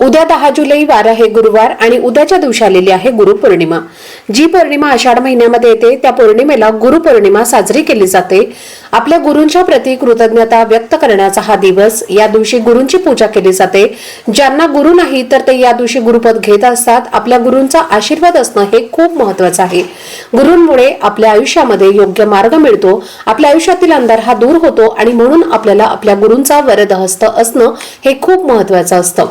उद्या दहा जुलै वार आहे गुरुवार आणि उद्याच्या दिवशी आलेली आहे गुरुपौर्णिमा. जी पौर्णिमा आषाढ महिन्यामध्ये येते त्या पौर्णिमेला गुरुपौर्णिमा साजरी केली जाते. आपल्या गुरूंच्या प्रती कृतज्ञता व्यक्त करण्याचा हा दिवस या दिवशी गुरूंची पूजा केली जाते. ज्यांना गुरु नाही तर ते या दिवशी गुरुपद घेत असतात. आपल्या गुरूंचा आशीर्वाद असणं हे खूप महत्वाचं आहे. गुरूंमुळे आपल्या आयुष्यामध्ये योग्य मार्ग मिळतो. आपल्या आयुष्यातील अंधार हा दूर होतो आणि म्हणून आपल्याला आपल्या गुरूंचा वरदहस्त असणं हे खूप महत्वाचं असतं.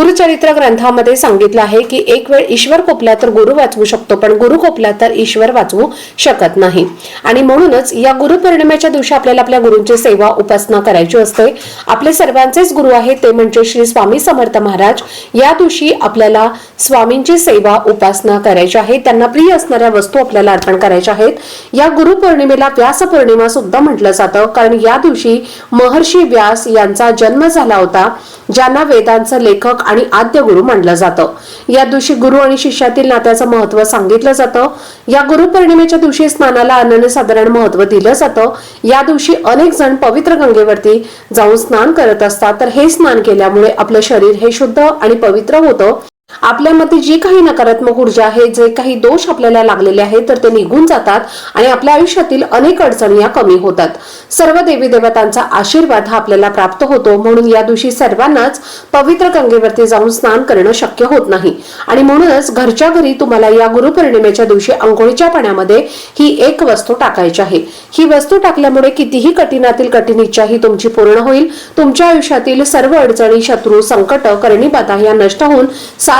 गुरुचरित्र ग्रंथामध्ये सांगितलं आहे की एक वेळ ईश्वर कोपला तर गुरु वाचवू शकतो पण गुरु कोपला तर ईश्वर वाचवू शकत नाही. आणि म्हणूनच या गुरुपौर्णिमेच्या दिवशी आपल्याला आपल्या गुरूंची सेवा उपासना करायची असते. आपले सर्वांचेच गुरु आहेत ते म्हणजे श्री स्वामी समर्थ महाराज. या दिवशी आपल्याला स्वामींची सेवा उपासना करायची आहे. त्यांना प्रिय असणाऱ्या वस्तू आपल्याला अर्पण करायच्या आहेत. या गुरुपौर्णिमेला व्यास पौर्णिमा सुद्धा म्हटलं जातं कारण या दिवशी महर्षी व्यास यांचा जन्म झाला होता ज्यांना वेदांचं लेखक आणि आद्य गुरु मानलं जातं. या दिवशी गुरु आणि शिष्यातील नात्याचं महत्त्व सांगितलं जातं. या गुरुपौर्णिमेच्या दिवशी स्नानाला अनन्यसाधारण महत्त्व दिलं जातं. या दिवशी अनेक जण पवित्र गंगेवरती जाऊन स्नान करत असतात. तर हे स्नान केल्यामुळे आपलं शरीर हे शुद्ध आणि पवित्र होतं. आपल्यामध्ये जी काही नकारात्मक ऊर्जा आहे जे काही दोष आपल्याला लागलेले आहेत तर ते निघून जातात आणि आपल्या आयुष्यातील अनेक अडचणी या कमी होतात. सर्व देवी देवतांचा आशीर्वाद हा आपल्याला प्राप्त होतो म्हणून या दिवशी सर्वांनाच पवित्र गंगेवरती जाऊन स्नान करणं शक्य होत नाही. आणि म्हणूनच घरच्या घरी तुम्हाला या गुरुपौर्णिमेच्या दिवशी आंघोळीच्या पाण्यामध्ये ही एक वस्तू टाकायची आहे. ही वस्तू टाकल्यामुळे कितीही कठीणातील कठीण इच्छा ही तुमची पूर्ण होईल. तुमच्या आयुष्यातील सर्व अडचणी शत्रू संकट करणी बाधा या नष्ट होऊन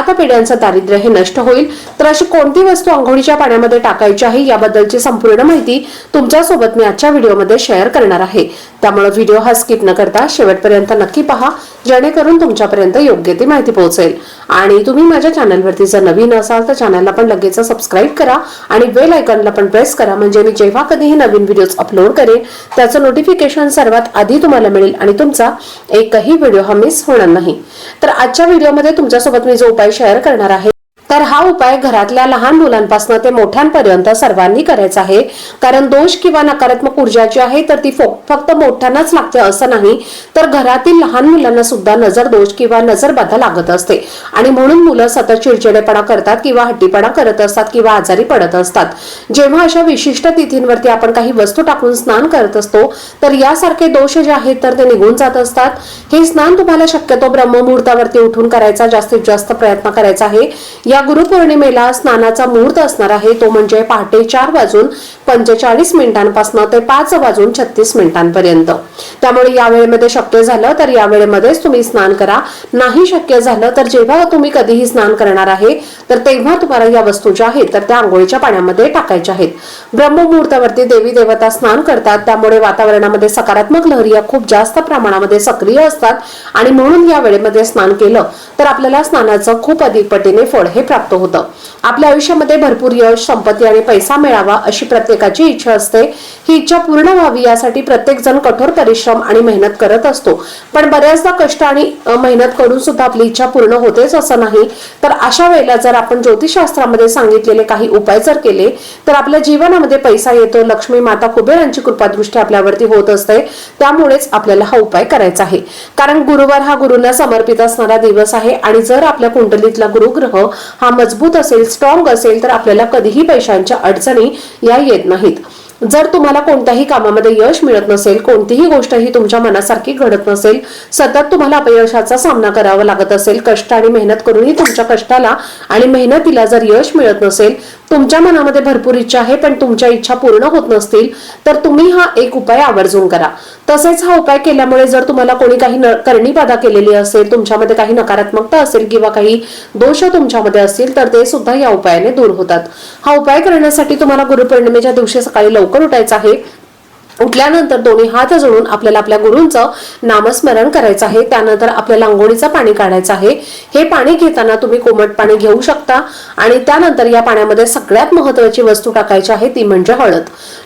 सात पिढ्यांचं दारिद्र्य हे नष्ट होईल. तर अशी कोणती वस्तू आंघोळीच्या पाण्यामध्ये टाकायची आहे याबद्दलची संपूर्ण माहिती तुमच्यासोबत मी आजच्या व्हिडिओमध्ये शेअर करणार आहे. त्यामुळे व्हिडिओ हा स्किप न करता शेवटपर्यंत नक्की पहा. जेणेकरून तुमच्यापर्यंत योग्य ती माहिती पोहोचेल. आणि तुम्ही माझ्या चॅनलवरती जर नवीन असाल तर चॅनलला पण लगेच सबस्क्राईब करा आणि बेल आयकॉनला पण प्रेस करा. म्हणजे मी जेव्हा कधीही नवीन व्हिडिओज अपलोड करेन त्याचं नोटिफिकेशन सर्वात आधी तुम्हाला मिळेल आणि तुमचा एकही व्हिडिओ हा मिस होणार नाही. तर आजच्या व्हिडिओमध्ये तुमच्यासोबत मी जो उपाय शेअर करणार आहे तर हा उपाय घरातल्या लहान मुलांपासून ते मोठ्यांपर्यंत सर्वांनी करायचा आहे. कारण दोष किंवा नकारात्मक ऊर्जा जी आहे तर ती फक्त मोठ्यांनाच लागते असं नाही तर घरातील लहान मुलांना सुद्धा नजर दोष किंवा नजर लागत असते. आणि म्हणून मुलं सतत चिडचिडेपणा करतात किंवा हट्टीपणा करत असतात किंवा आजारी पडत असतात. जेव्हा अशा विशिष्ट तिथींवरती आपण काही वस्तू टाकून स्नान करत असतो तर यासारखे दोष जे आहेत तर ते निघून जात असतात. हे स्नान तुम्हाला शक्यतो ब्रह्ममुहूर्तावरती उठून करायचा जास्तीत जास्त प्रयत्न करायचा आहे. या गुरुपौर्णिमेला स्नानाचा मुहूर्त असणार आहे तो म्हणजे पहाटे चार वाजून पंचेचाळीस मिनिटांपासून ते पाच वाजून छत्तीस मिनिटांपर्यंत. त्यामुळे या वेळेमध्ये शक्य झालं तर या वेळेमध्येच तुम्ही स्नान करा. नाही शक्य झालं तर जेव्हा तुम्ही कधीही स्नान करणार आहे तर तेव्हा तुम्हाला या वस्तू ज्या आहेत तर त्या आंघोळीच्या पाण्यामध्ये टाकायच्या आहेत. ब्रह्ममुहूर्तावरती देवी देवता स्नान करतात त्यामुळे वातावरणामध्ये सकारात्मक लहरी या खूप जास्त प्रमाणामध्ये सक्रिय असतात. आणि म्हणून या वेळेमध्ये स्नान केलं तर आपल्याला स्नानाचं खूप अधिक पटीने फळ हे प्राप्त होतं. आपल्या आयुष्यामध्ये भरपूर यश संपत्ती आणि पैसा मिळावा अशी प्रत्येकाची इच्छा असते. ही इच्छा पूर्ण व्हावी यासाठी प्रत्येक जण कठोर परिश्रम आणि मेहनत करत असतो. पण बऱ्याचदा कष्ट आणि मेहनत करून सुद्धा आपली इच्छा पूर्ण होतेच असं नाही. तर अशा वेळेला जर आपण ज्योतिषशास्त्रामध्ये सांगितलेले काही उपाय जर केले तर आपल्या जीवनामध्ये पैसा येतो लक्ष्मी माता कुबेरांची कृपादृष्टी आपल्यावरती होत असते. त्यामुळेच आपल्याला हा उपाय करायचा आहे. कारण गुरुवार हा गुरुंना समर्पित असणारा दिवस आहे आणि जर आपल्या कुंडलीतला गुरुग्रह हा मजबूत असेल स्ट्रॉंग असेल तर आपल्याला कधीही पैशांच्या अडचणी या येत नाहीत. जर तुम्हाला कोणत्याही कामामध्ये यश मिळत नसेल कोणतीही गोष्ट ही तुमच्या मनासारखी घडत नसेल सतत तुम्हाला अपयशाचा सामना करावा लागत असेल कष्ट आणि मेहनत करूनही तुमच्या कष्टाला आणि मेहनतीला जर यश मिळत नसेल तुमच्या मनामध्ये भरपूर इच्छा आहे पण तुमच्या इच्छा पूर्ण होत नसतील तर तुम्ही हा एक उपाय आवर्जून करा. तसेच हा उपाय केल्यामुळे जर तुम्हाला कोणी काही न- करणी बाधा केलेली असेल तुमच्यामध्ये काही नकारात्मकता असेल किंवा काही दोष तुमच्यामध्ये असतील तर ते सुद्धा या उपायाने दूर होतात. हा उपाय करण्यासाठी तुम्हाला गुरुपौर्णिमेच्या दिवशी सकाळी लवकर उठायचं आहे. उठल्यानंतर दोन्ही हात जोडून आपल्याला आपल्या गुरूंचं नामस्मरण करायचं आहे. त्यानंतर आपल्याला आंघोळीचं पाणी काढायचं आहे. हे पाणी घेताना तुम्ही कोमट पाणी घेऊ शकता आणि त्यानंतर या पाण्यामध्ये सगळ्यात महत्वाची वस्तू टाकायची आहे ती म्हणजे हळद.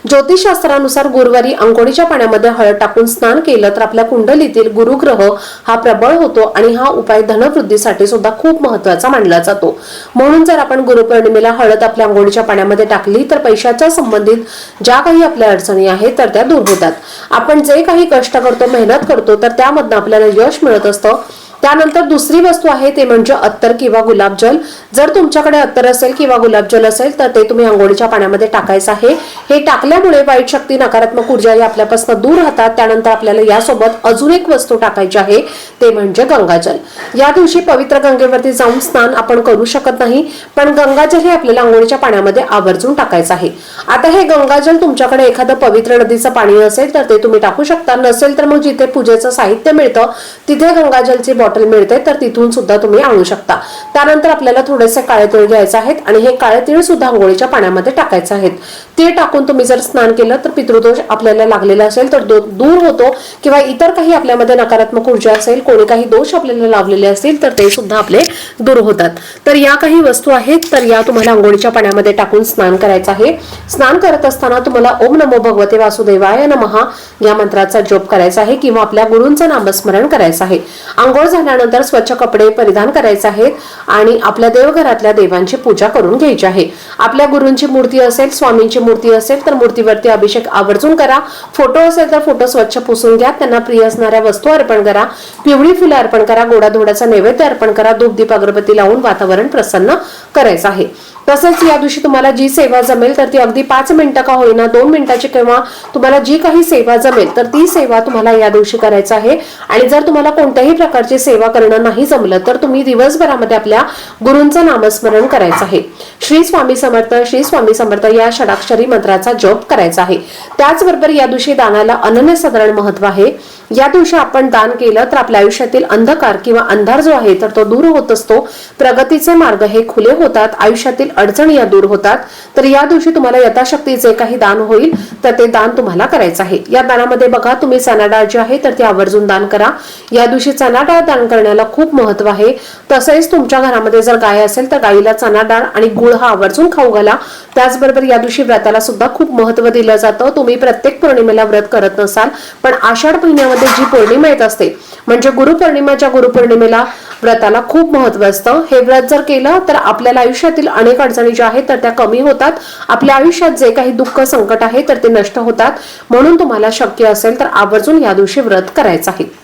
ज्योतिषशास्त्रानुसार गुरुवारी आंघोळीच्या पाण्यामध्ये हळद टाकून स्नान केलं तर आपल्या कुंडलीतील गुरुग्रह हा प्रबळ होतो आणि हा उपाय धनवृद्धीसाठी सुद्धा खूप महत्त्वाचा मानला जातो. म्हणून जर आपण गुरुपौर्णिमेला हळद आपल्या आंघोळीच्या पाण्यामध्ये टाकली तर पैशाच्या संबंधित ज्या काही आपल्या अडचणी आहेत तर त्या दूर होतात. आपण जे काही कष्ट करतो मेहनत करतो तर त्यामधनं आपल्याला यश मिळत असतं. त्यानंतर दुसरी वस्तू आहे ते म्हणजे अत्तर किंवा गुलाबजल जर तुमच्याकडे अत्तर असेल किंवा गुलाबजल असेल तर ते तुम्ही आंघोळीच्या पाण्यामध्ये टाकायचं आहे. हे टाकल्यामुळे वाईट शक्ती नकारात्मक ऊर्जा या आपल्यापासून दूर राहतात. त्यानंतर आपल्याला यासोबत अजून एक वस्तू टाकायची आहे ते म्हणजे गंगाजल या दिवशी पवित्र गंगेवरती जाऊन स्नान आपण करू शकत नाही पण गंगाजल हे आपल्याला आंघोळीच्या पाण्यामध्ये आवर्जून टाकायचं आहे. आता हे गंगाजल तुमच्याकडे एखादं पवित्र नदीचं पाणी असेल तर ते तुम्ही टाकू शकता. नसेल तर मग जिथे पूजेचं साहित्य मिळतं तिथे गंगाजलची बॉटल मिळते तर तिथून सुद्धा तुम्ही आणू शकता. त्यानंतर आपल्याला थोडेसे काळे तीळ घ्यायचे आहेत आणि हे काळे तीळ सुद्धा आंघोळीच्या पाण्यामध्ये टाकायचे आहेत. ते टाकून तुम्ही जर स्नान केलं तर पितृदोष आपल्याला लागलेला असेल तर दूर होतो किंवा इतर काही आपल्यामध्ये नकारात्मक ऊर्जा असेल कोणी काही दोष आपल्याला लावलेले असतील तर ते सुद्धा आपले दूर होतात. तर या काही वस्तू आहेत तर या तुम्हाला आंघोळीच्या पाण्यामध्ये टाकून स्नान करायचं आहे. स्नान करत असताना तुम्हाला ओम नमो भगवते वासुदेवाय नमहा या मंत्राचा जप करायचा आहे किंवा आपल्या गुरूंचं नामस्मरण करायचं आहे. आंघोळ झाल्यानंतर स्वच्छ कपडे परिधान करायचे आहेत आणि आपल्या देवघरातल्या देवांची पूजा करून घ्यायची आहे. आपल्या गुरूंची मूर्ती असेल स्वामींची मूर्ती असेल तर मूर्तीवरती अभिषेक आवर्जून करा. फोटो असेल तर फोटो स्वच्छ पुसून घ्या. त्यांना प्रिय असणाऱ्या वस्तू अर्पण करा. पिवळी फुलं अर्पण करा. गोडाधोडाचा नैवेद्य अर्पण करा. धूप दीप अगरबत्ती लावून वातावरण प्रसन्न करायचं आहे. तसंच या दिवशी तुम्हाला जी सेवा जमेल तर ती अगदी पाच मिनिटं का होईना दोन मिनिटाची किंवा तुम्हाला जी काही सेवा जमेल तर ती सेवा तुम्हाला या दिवशी करायचं आहे. आणि जर तुम्हाला कोणत्याही प्रकारची सेवा करणं नाही जमलं तर तुम्ही दिवसभरामध्ये आपल्या गुरूंचं नामस्मरण करायचं आहे. श्री स्वामी समर्थ श्री स्वामी समर्थ या षडाक्षरी मंत्राचा जप करायचा आहे. त्याचबरोबर या दिवशी दानाला अनन्यसाधारण महत्त्व आहे. या दिवशी आपण दान केलं तर आपल्या आयुष्यातील अंधकार किंवा अंधार जो आहे तर तो दूर होत असतो. प्रगतीचे मार्ग हे खुले होतात आयुष्यातील अडचणी या दूर होतात. तर या दिवशी तुम्हाला यथाशक्ती जे काही दान होईल तर ते दान तुम्हाला करायचं आहे. या दानामध्ये बघा तुम्ही चना डाळ जी आहे तर ती आवर्जून दान करा. या दिवशी चना डाळ दान करण्याला खूप महत्त्व आहे. तसेच तुमच्या घरामध्ये जर गाय असेल तर गायीला चना डाळ आणि गुळ हा आवर्जून खाऊ घाला. त्याचबरोबर या दिवशी व्रताला सुद्धा खूप महत्त्व दिलं जातं. तुम्ही प्रत्येक पौर्णिमेला व्रत करत नसाल पण आषाढ महिन्यामध्ये जी पौर्णिमा येत असते. म्हणजे गुरुपौर्णिमाच्या गुरुपौर्णिमेला व्रताला खूप महत्त्व असतं. हे व्रत जर केलं तर आपल्याला आयुष्यातील अनेक अडचणी ज्या आहेत तर त्या कमी होतात. आपल्या आयुष्यात जे काही दुःख संकट आहे तर ते नष्ट होतात. म्हणून तुम्हाला शक्य असेल तर आवर्जून या दिवशी व्रत करायचं आहे.